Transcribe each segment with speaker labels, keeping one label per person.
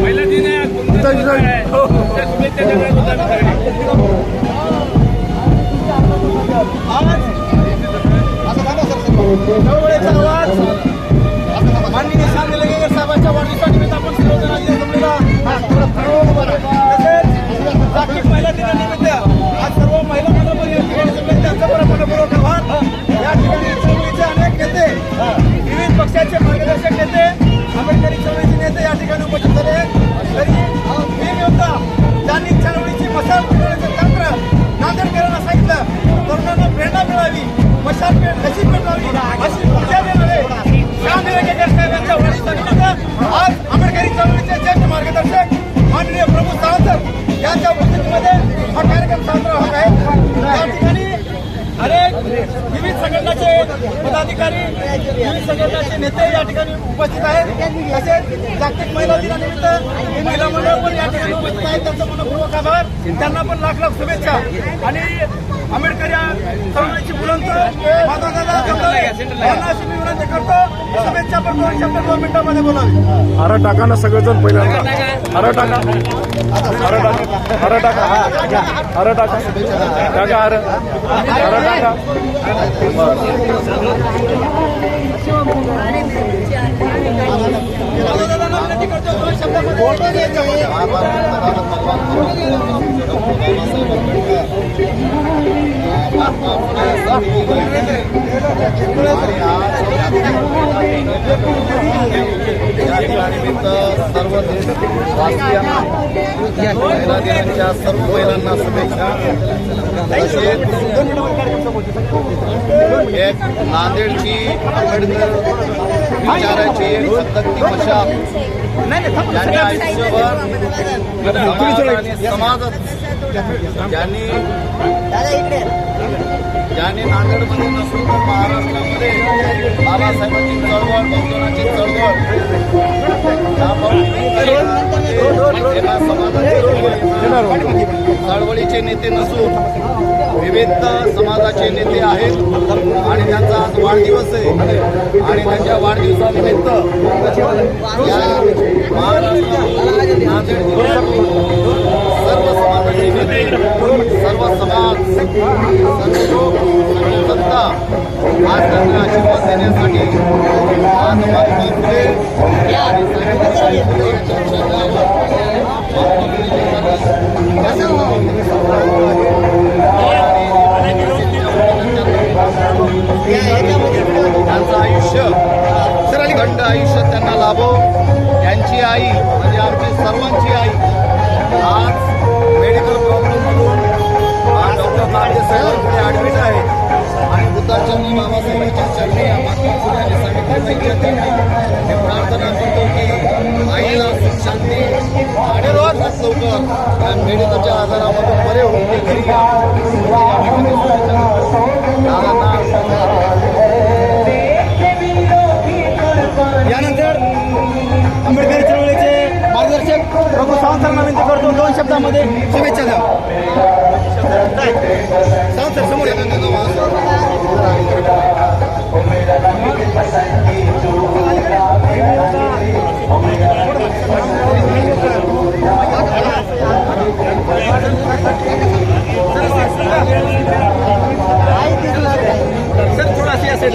Speaker 1: पहिला दिन आहे
Speaker 2: ठिकाणी विविध संघटनांचे नेते या ठिकाणी उपस्थित आहेत. तसेच जागतिक महिला दिनानिमित्त महिला मंडळ पण या ठिकाणी उपस्थित आहेत. त्यांचा मनपूर्वक आभार. त्यांना पण लाख लाख शुभेच्छा. आणि आंबेडकर या तरुणाची बुलंद माता दादा यांना अशी मी विनंती करतो शुभेच्छा पण दोन शब्द दोन मिनिटांमध्ये बोलावे.
Speaker 3: हारा टाका ना सगळेजण पहिल्यांदा. हारा टाका. हारा टाका. हारा टाका. हारा टाका. टाका. हार हारा टाका
Speaker 2: माधवदादांना विनंती करतो दोन शब्दामध्ये बोलतो याच्यामध्ये
Speaker 4: या दिनानिमित्त सर्व देशवासियांना महिला दिनाच्या सर्व महिलांना शुभेच्छा तसेच एक नांदेडची आंबेडकर विचाराची एक सततची मशाल ज्यांनी आयुष्यभर समाज आणि समाज ज्यांनी ज्यांनी नांदेडमध्ये नसून महाराष्ट्रामध्ये बाबासाहेबांची चळवळ बौद्धनाची चळवळ. चळवळीचे नेते नसून विविध समाजाचे नेते आहेत आणि त्यांचा आज वाढदिवस आहे. आणि त्यांच्या वाढदिवसानिमित्त सर्व समाजाचे नेते सर्व समाज सर्व लोक सर्व आज त्यांना आशीर्वाद देण्यासाठी आज महात्मा फुले आणि सावित्रीबाई त्यांचं आयुष्य खंड आयुष्य त्यांना लाभो. त्यांची आई म्हणजे आमची सर्वांची आई आज मेडिकल प्रॉब्लेममधून आज डॉक्टर नाटे साहेबांकडे ॲडमिट आहे. आणि बुद्धाचरणी बाबासाहेबांच्या चरणी महात्मा फुले आणि सावित्रीबाईंच्या चरणी मी प्रार्थना करतो की आईला सुख शांती आणि रोज लवकर या मेडिकलच्या आजारामधून बरे होऊन ते घरी या.
Speaker 2: यानंतर आंबेडकरी चळवळीचे मार्गदर्शक प्रभू सावंत सरांना विनंती करतो. दोन शब्दामध्ये शुभेच्छा द्या. सावंत सर समोर या. सर थोडा असेल.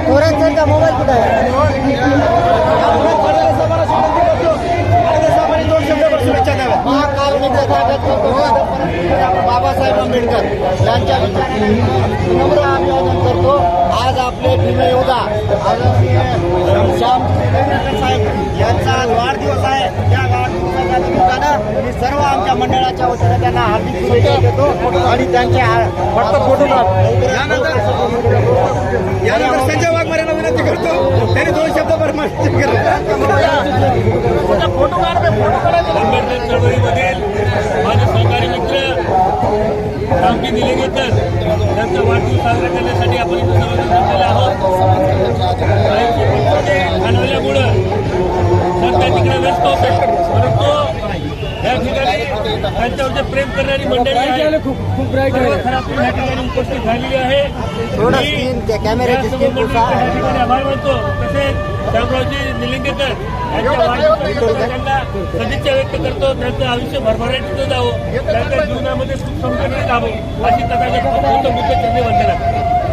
Speaker 2: पोरांचा मोबाईल कुठे आहे? बाबासाहेब आंबेडकर यांच्या नम्र अभिवादन करतो आज आपले भीमयोधा आज श्याम साहेब मंडळाच्या वतीने त्यांना हार्दिक शुभेच्छा देतो आणि त्यांचे फक्त फोटो यानंतर यानंतर संजय वाघमारेला विनंती करतो. त्यांनी दोन शब्द
Speaker 1: आंबेडकर चळवळीमधील माझे सहकारी मित्र रामजी निलंगेकर त्यांचा वाढदिवस साजरा करण्यासाठी आपण इथे सर्वजण जमलेले आहोत. घालवल्यामुळं तर त्या तिकडे व्यस्त होते. ठिकाणी त्यांच्यावर प्रेम करणारी मंडळी आहे खूप खूप खराब या ठिकाणी उपस्थित झालेली आहे. ठिकाणी आभार मानतो. तसेच शामरावजी निलिंगेकर यांच्या सदिच्छा व्यक्त करतो. त्यांचं आयुष्य भरभराटीचं जावं. त्यांच्या जीवनामध्ये सुख समृद्धी लाभो अशी तथागत गौतम बुद्ध